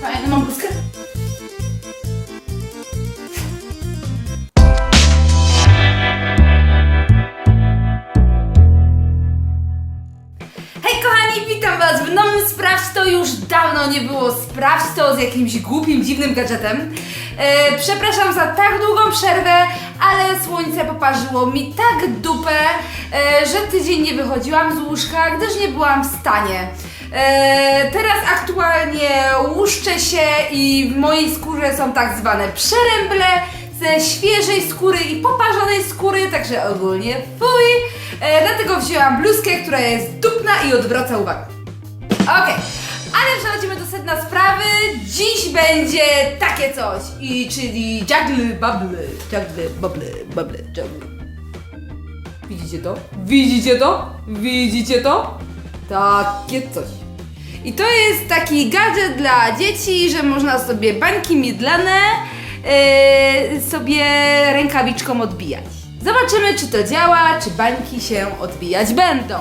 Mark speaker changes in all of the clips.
Speaker 1: Fajną mam bluzkę. Hej kochani, witam was w nowym Sprawdź to już dawno nie było Sprawdź to z jakimś głupim, dziwnym gadżetem. E, przepraszam za tak długą przerwę, ale słońce poparzyło mi tak dupę, e, że tydzień nie wychodziłam z łóżka, gdyż nie byłam w stanie. E, teraz aktualnie łuszczę się i w mojej skórze są tak zwane przeręble ze świeżej skóry i poparzonej skóry, także ogólnie fuj. E, dlatego wzięłam bluzkę, która jest dupna i odwraca uwagę. Okej, ale przechodzimy do sedna sprawy. Dziś będzie takie coś, i czyli juggle bubble, juggle bubble, bubble, juggle. Widzicie to? Widzicie to? Widzicie to? Takie coś. I to jest taki gadżet dla dzieci, że można sobie bańki mydlane yy, sobie rękawiczką odbijać. Zobaczymy, czy to działa, czy bańki się odbijać będą.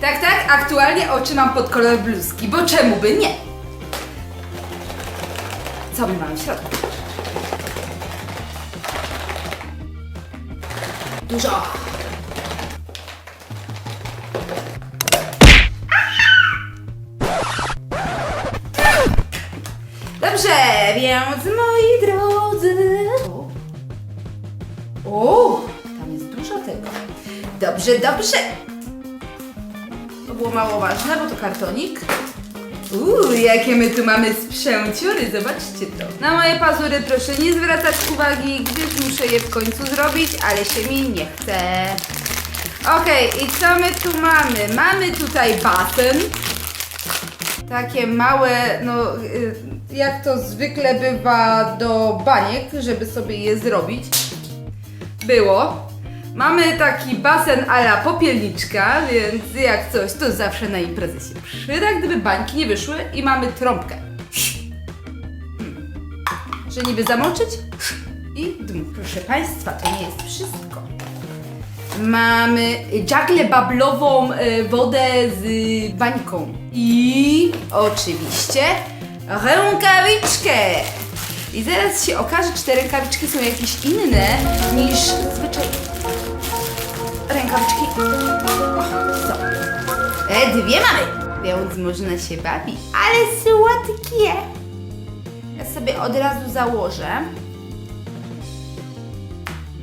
Speaker 1: Tak, tak, aktualnie oczy mam pod kolor bluzki, bo czemu by nie? Co my mamy w środku? Dużo. Więc moi drodzy. O, tam jest dużo tego. Dobrze, dobrze. To było mało ważne, bo to kartonik. Uuu, jakie my tu mamy sprzęciory, zobaczcie to. Na moje pazury proszę nie zwracać uwagi, gdyż muszę je w końcu zrobić, ale się mi nie chce. Okej, i co my tu mamy? Mamy tutaj basen. Takie małe, no y, jak to zwykle bywa do baniek, żeby sobie je zrobić. Było. Mamy taki basen a la popielniczka, więc jak coś, to zawsze na imprezy się przyda, gdyby bańki nie wyszły i mamy trąbkę. Hmm. Że niby zamoczyć i dmuch. Proszę Państwa, to nie jest wszystko. Mamy dżaglę bablową e, wodę z bańką. I oczywiście rękawiczkę. I zaraz się okaże, czy te rękawiczki są jakieś inne niż zwyczajne rękawiczki. O, są. E, dwie mamy, więc można się bawić. Ale słodkie. Ja sobie od razu założę.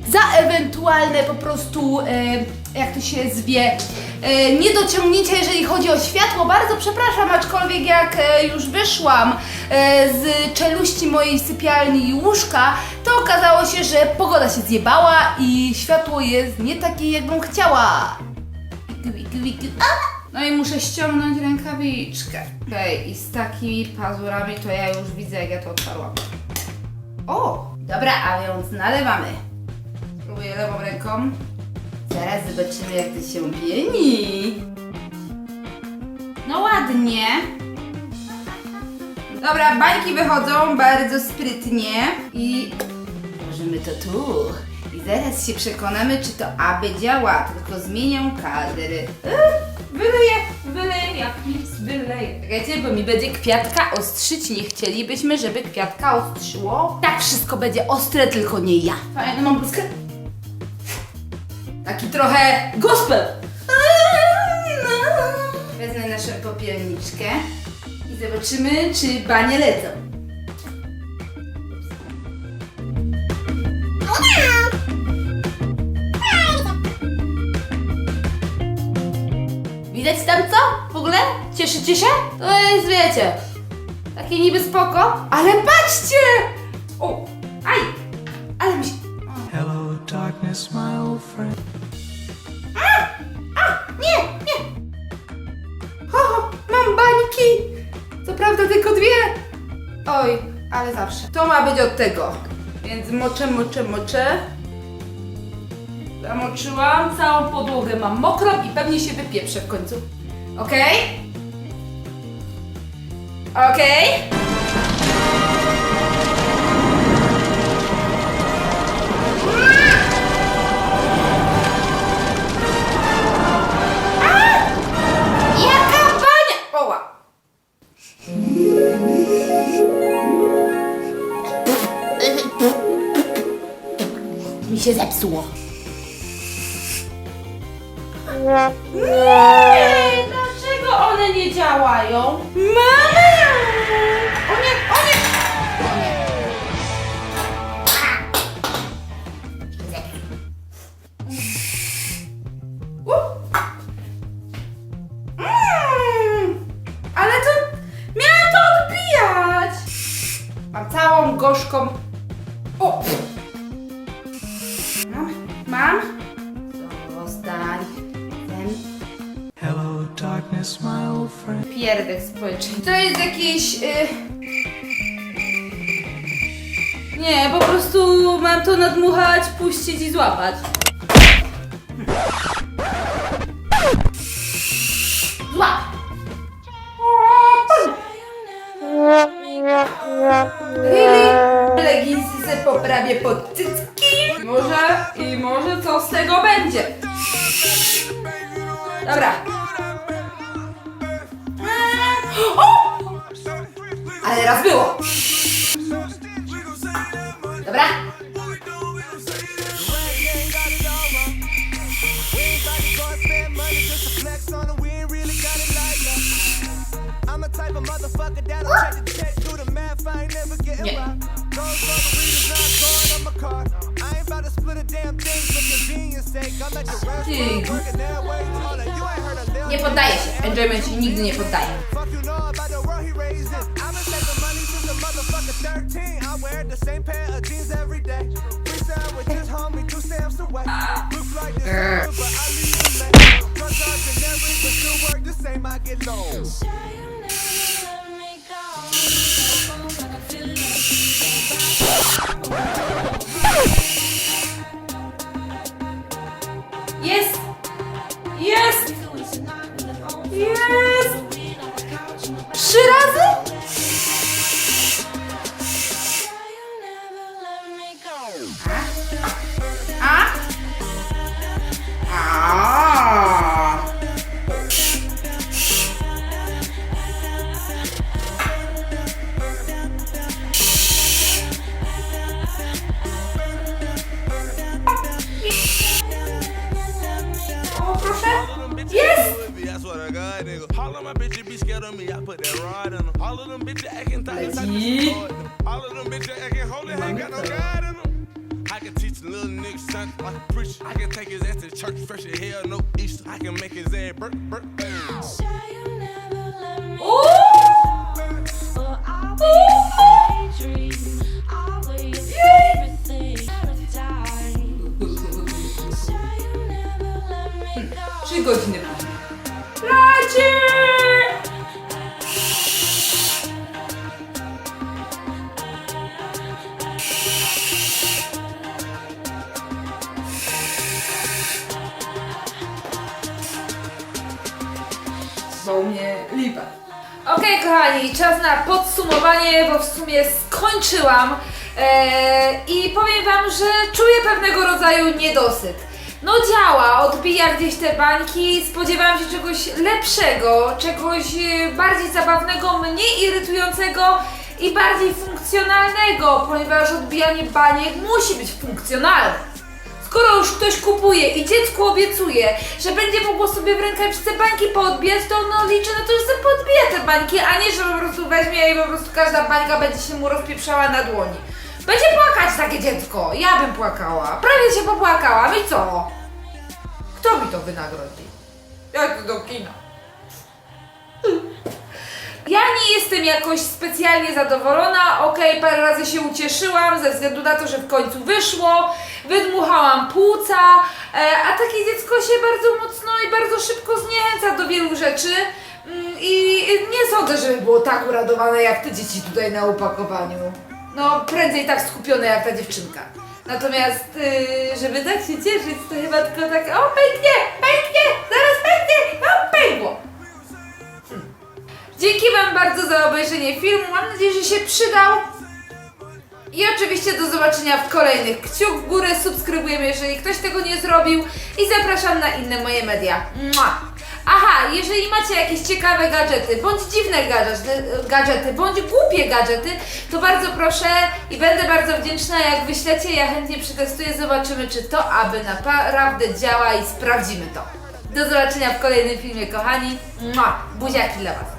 Speaker 1: Za ewentualne po prostu, e, jak to się zwie, e, niedociągnięcia, jeżeli chodzi o światło. Bardzo przepraszam, aczkolwiek jak e, już wyszłam e, z czeluści mojej sypialni i łóżka, to okazało się, że pogoda się zjebała i światło jest nie takie, jakbym chciała. No i muszę ściągnąć rękawiczkę. Okej, i z takimi pazurami to ja już widzę, jak ja to otwarłam. O! Dobra, a więc nalewamy. Spróbuję lewą ręką. Zaraz zobaczymy, jak to się pieni. No ładnie. Dobra, bańki wychodzą bardzo sprytnie i włożymy to tu. I zaraz się przekonamy, czy to aby działa, tylko zmienię kadry. Yy, Wyleję, wyleję, jak nic wyleję. Czekajcie, bo mi będzie kwiatka ostrzyć. Nie chcielibyśmy, żeby kwiatka ostrzyło. Tak wszystko będzie ostre, tylko nie ja. Fajną mam bluzkę. Taki trochę gospel. Wezmę naszą popielniczkę i zobaczymy, czy banie lecą. Widać tam co? W ogóle? Cieszycie się? To jest, wiecie, takie niby spoko, ale patrzcie! O, aj! Ale mi się...
Speaker 2: Hello, darkness, my old friend.
Speaker 1: Nie, nie! Ho, ho, mam bańki! Co prawda tylko dwie. Oj, ale zawsze. To ma być od tego. Więc moczę, moczę, moczę. Zamoczyłam, całą podłogę mam mokrą i pewnie się wypieprzę w końcu. Okej? Okej? Jaka zepsuło. Nie, dlaczego one nie działają? Mama! O nie, o nie! Mm, Ale to miałam to odbijać! Mam całą gorzką. To jest jakiś. Y... Nie, po prostu mam to nadmuchać, puścić i złapać. Złap! Really? Leginsy se poprawię pod cycki. Może i może co z tego będzie. Dobra. O! Ale raz było. Dobra.
Speaker 3: I'm little
Speaker 1: Nie poddaję się. Enjoyment się nigdy nie poddaje.
Speaker 3: Fuck
Speaker 4: bitches be scared of me. I put that rod in them. All of them bitches acting tight. it's like
Speaker 1: Leci.
Speaker 4: All of them bitches acting holy. Ain't got no God in them. I can teach a little nigga something like a preacher. I can take his ass to church fresh as hell, no Easter. I can make his ass burp, burp, burp.
Speaker 1: Trzy U mnie lipa. Okej, kochani, czas na podsumowanie, bo w sumie skończyłam. Eee, I powiem Wam, że czuję pewnego rodzaju niedosyt. No działa, odbija gdzieś te bańki, spodziewałam się czegoś lepszego, czegoś e, bardziej zabawnego, mniej irytującego i bardziej funkcjonalnego, ponieważ odbijanie baniek musi być funkcjonalne. Skoro już ktoś kupuje i dziecku obiecuje, że będzie mogło sobie w rękawiczce bańki poodbijać, to ono liczy na to, że sobie podbije te bańki, a nie, że po prostu weźmie i po prostu każda bańka będzie się mu rozpieprzała na dłoni. Będzie płakać takie dziecko. Ja bym płakała. Prawie się popłakałam i co? Kto mi to wynagrodzi? Jak do kina. Ja nie jestem jakoś specjalnie zadowolona. Okej, parę razy się ucieszyłam ze względu na to, że w końcu wyszło. Wydmuchałam płuca, e, a takie dziecko się bardzo mocno i bardzo szybko zniechęca do wielu rzeczy. Mm, I nie sądzę, żeby było tak uradowane jak te dzieci tutaj na opakowaniu. No, prędzej tak skupione jak ta dziewczynka. Natomiast, yy, żeby tak się cieszyć, to chyba tylko tak, o pęknie, Dzięki Wam bardzo za obejrzenie filmu. Mam nadzieję, że się przydał. I oczywiście do zobaczenia w kolejnych. Kciuk w górę, subskrybujemy, jeżeli ktoś tego nie zrobił. I zapraszam na inne moje media. Mua. Aha, jeżeli macie jakieś ciekawe gadżety, bądź dziwne gadżety, gadżety, bądź głupie gadżety, to bardzo proszę i będę bardzo wdzięczna, jak wyślecie, ja chętnie przetestuję, zobaczymy, czy to aby naprawdę działa i sprawdzimy to. Do zobaczenia w kolejnym filmie, kochani. Mua, buziaki dla Was.